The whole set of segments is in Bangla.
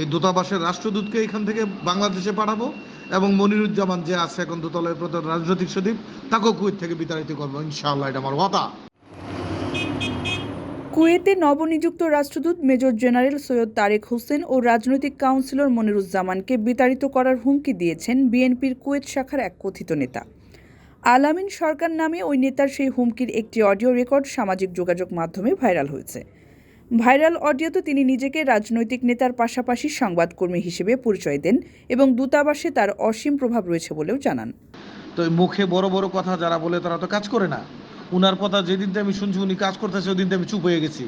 এই দূতাবাসের রাষ্ট্রদূতকে এখান থেকে বাংলাদেশে পাঠাবো এবং মনিরুজ্জামান যে আছে এখন দূতালয়ের প্রধান রাজনৈতিক সচিব, তাকেও কুয়েত থেকে বিতাড়িত করব, ইনশাআল্লাহ এটা আমার কথা কুয়েতে নবনিযুক্ত রাষ্ট্রদূত মেজর জেনারেল সৈয়দ তারেক হোসেন ও রাজনৈতিক কাউন্সিলর মনিরুজ্জামানকে বিতাড়িত করার হুমকি দিয়েছেন বিএনপির কুয়েত শাখার এক কথিত নেতা। আলামিন সরকার নামে ওই নেতার সেই হুমকির একটি অডিও রেকর্ড সামাজিক যোগাযোগ মাধ্যমে ভাইরাল হয়েছে। ভাইরাল অডিওতে তিনি নিজেকে রাজনৈতিক নেতার পাশাপাশি সংবাদকর্মী হিসেবে পরিচয় দেন এবং দূতাবাসে তার অসীম প্রভাব রয়েছে বলেও জানান। তো মুখে বড় বড় কথা যারা বলে তারা তো কাজ করে না। উনার কথা যেদিন আমি শুনছি উনি কাজ করতেছে ওই দিন আমি চুপ হয়ে গেছি।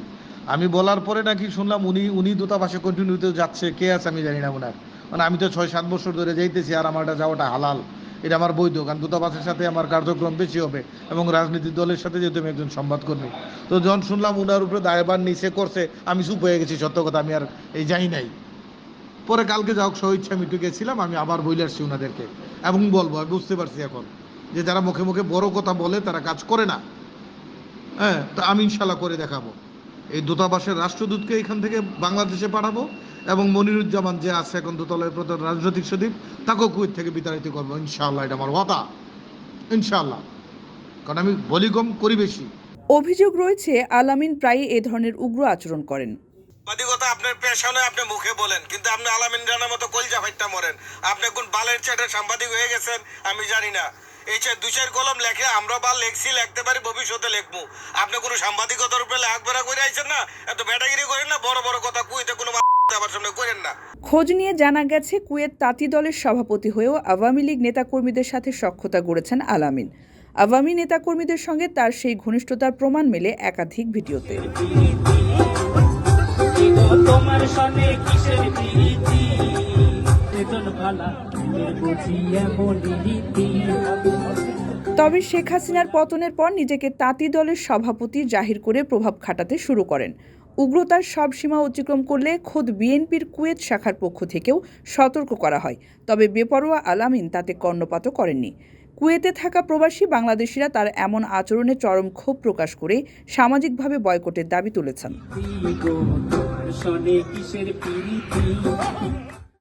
আমি বলার পরে নাকি শুনলাম উনি উনি দূতাবাসে কন্টিনিউতে যাচ্ছে, কে আছে আমি জানি না ওনার মানে আমি তো ছয় সাত বছর ধরে যাইতেছি আর আমার এটা যাওয়াটা হালাল। এটা আমার বৈধ, কারণ দূতাবাসের সাথে আমার কার্যক্রম বেশি হবে এবং রাজনীতি দলের সাথে যেহেতু আমি একজন সংবাদকর্মী। তো যখন শুনলাম উনার উপরে দায়ভার নিচে করছে, আমি চুপ হয়ে গেছি, সত্য কথা, আমি আর এই যাই নাই। পরে কালকে যাও স্বইচ্ছা একটু গেছিলাম, আমি আবার বইলে আসছি ওনাদেরকে এবং বলব, আমি বুঝতে পারছি এখন যে যারা মুখে মুখে বড় কথা বলে, তারা কাজ করে না। হ্যাঁ তা আমি ইনশাল্লাহ করে দেখাবো। এই দূতাবাসের রাষ্ট্রদূতকে এখান থেকে বাংলাদেশে পাঠাবো এবং মনিরুজ্জামান যে আছে এখন দূতালয়ের প্রধান রাজনৈতিক সচিব তাকেও কুয়েত থেকে বিতাড়িত করব। ইনশাআল্লাহ এটা আমার কথা ইনশাআল্লাহ। কারণ আমি বলি কম করি বেশি। অভিযোগ রয়েছে আলামিন প্রায়ই এ ধরনের উগ্র আচরণ করেন। আপনার পেশানে আপনি মুখে বলেন কিন্তু আপনি আলামিন রানার মতো কলজা ফাইটটা মরেন। আপনি কোন বালের সাংবাদিক হয়ে গেছেন আমি জানি না। এই যে দুই চার কলম লেখে আমরা বা লেখছি লিখতে পারি ভবিষ্যতে লিখব। আপনি কোনো সাংবাদিকতার উপরে বেড়া করে আইছেন না? এত ব্যাটাগিরি করেন না বড় বড় কথা কুইতে খোঁজ নিয়ে জানা গেছে কুয়েত তাঁতি দলের সভাপতি হয়েও আওয়ামী লীগ নেতাকর্মীদের সাথে সখ্যতা গড়েছেন আলামিন। আওয়ামী নেতাকর্মীদের সঙ্গে তার সেই ঘনিষ্ঠতার প্রমাণ মেলে একাধিক ভিডিওতে। তবে শেখ হাসিনার পতনের পর নিজেকে তাঁতি দলের সভাপতি জাহির করে প্রভাব খাটাতে শুরু করেন। উগ্রতার সব সীমা অতিক্রম করলে খোদ বিএনপির কুয়েত শাখার পক্ষ থেকেও সতর্ক করা হয়। তবে বেপরোয়া আলামিন তাতে কর্ণপাতও করেননি। কুয়েতে থাকা প্রবাসী বাংলাদেশিরা তার এমন আচরণে চরম ক্ষোভ প্রকাশ করে সামাজিকভাবে বয়কটের দাবি তুলেছেন।